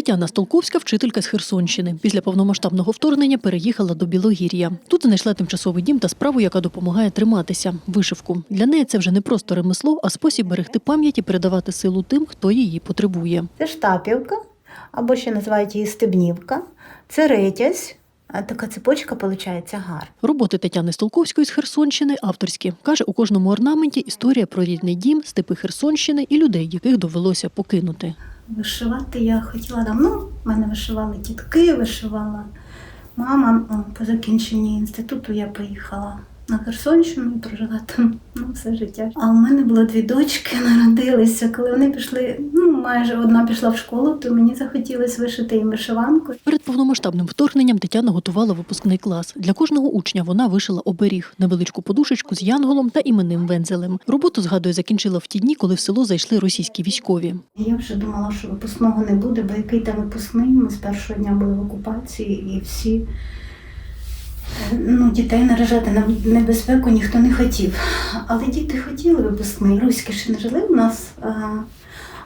Тетяна Столковська, вчителька з Херсонщини. Після повномасштабного вторгнення переїхала до Білогір'я. Тут знайшла тимчасовий дім та справу, яка допомагає триматися вишивку. Для неї це вже не просто ремесло, а спосіб берегти пам'ять і передавати силу тим, хто її потребує. Це штапівка, або ще називають її стебнівка. Це ретязь. А така цепочка виходить гар. Роботи Тетяни Столковської з Херсонщини авторські. Каже, у кожному орнаменті історія про рідний дім, степи Херсонщини і людей, яких довелося покинути. Вишивати я хотіла давно. Мене вишивали тітки, вишивала мама. По закінченні інституту я поїхала на Херсонщину прожила там ну, все життя. А у мене було дві дочки, народилися. Коли вони пішли, ну майже одна пішла в школу, то мені захотілося вишити їм вишиванку. Перед повномасштабним вторгненням Тетяна готувала випускний клас. Для кожного учня вона вишила оберіг, невеличку подушечку з янголом та іменним вензелем. Роботу, згадує, закінчила в ті дні, коли в село зайшли російські військові. Я вже думала, що випускного не буде, бо який там випускний. Ми з першого дня були в окупації і всі ну, дітей наражати на небезпеку ніхто не хотів. Але діти хотіли випускний. Руські ще не жили у нас.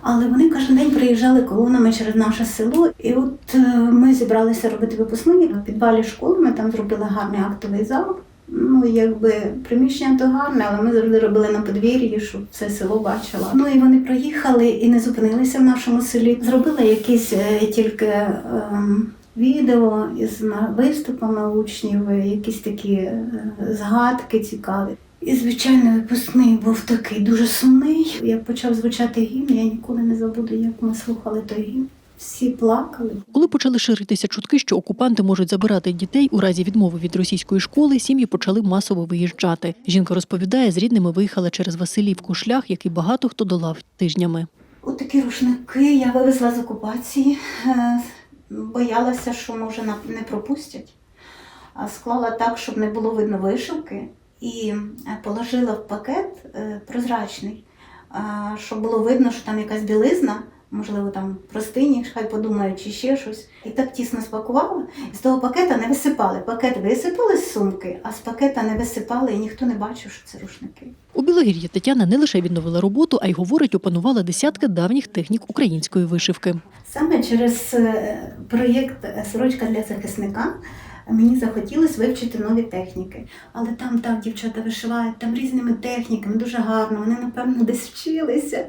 Але вони кожен день приїжджали колонами через наше село. І от е, ми зібралися робити випускний в підвалі школи. Ми там зробили гарний актовий зал. Ну, якби приміщення то гарне, але ми завжди робили на подвір'ї, щоб все село бачило. Ну і вони проїхали і не зупинилися в нашому селі. Зробили якісь е, тільки ем, відео із виступами учнів, е, якісь такі е, згадки цікаві. І, звичайно, випускний був такий дуже сумний. Як почав звучати гімн, я ніколи не забуду, як ми слухали той гімн. Всі плакали. Коли почали ширитися чутки, що окупанти можуть забирати дітей у разі відмови від російської школи, сім'ї почали масово виїжджати. Жінка розповідає, з рідними виїхала через Василівку, шлях, який багато хто долав тижнями. Отакі рушники я вивезла з окупації. Боялася, що може не пропустять. Склала так, щоб не було видно вишивки, і е, положила в пакет е, прозрачний, щоб було видно, що там якась білизна, можливо, там простині, хай подумають, чи ще щось. І так тісно спакувала. І з того пакета не висипали. Пакет висипали з сумки, а з пакета не висипали, і ніхто не бачив, що це рушники. У Білогір'ї Тетяна не лише відновила роботу, а й говорить, опанувала десятки давніх технік української вишивки. Саме через е, проєкт Сорочка для захисника мені захотілося вивчити нові техніки. Але там так дівчата вишивають там різними техніками, дуже гарно. Вони, напевно, десь вчилися.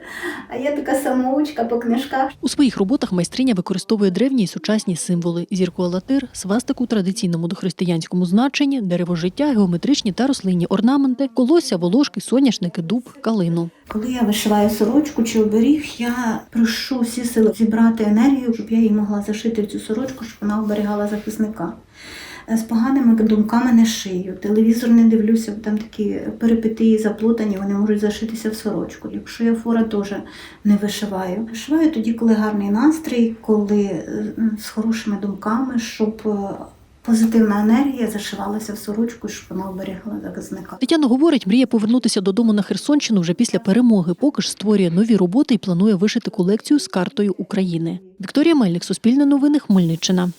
А я така самоучка по книжках. У своїх роботах майстриня використовує древні і сучасні символи: зірку Алатир, свастику у традиційному дохристиянському значенні, дерево життя, геометричні та рослинні орнаменти, колосся, волошки, соняшники, дуб, калину. Коли я вишиваю сорочку чи оберіг, я прошу всі сили зібрати енергію, щоб я її могла зашити в цю сорочку, щоб вона оберігала захисника. Е, З поганими думками не шию, телевізор не дивлюся, бо там такі перипетії заплутані, вони можуть зашитися в сорочку. Якщо я фора теж не вишиваю. Вишиваю тоді, коли гарний настрій, коли е, з хорошими думками, щоб е, позитивна енергія зашивалася в сорочку, щоб вона оберігала захисника. Тетяна говорить, мріє повернутися додому на Херсонщину вже після перемоги. Поки ж створює нові роботи і планує вишити колекцію з картою України. Вікторія Мельник, Суспільне новини, Хмельниччина.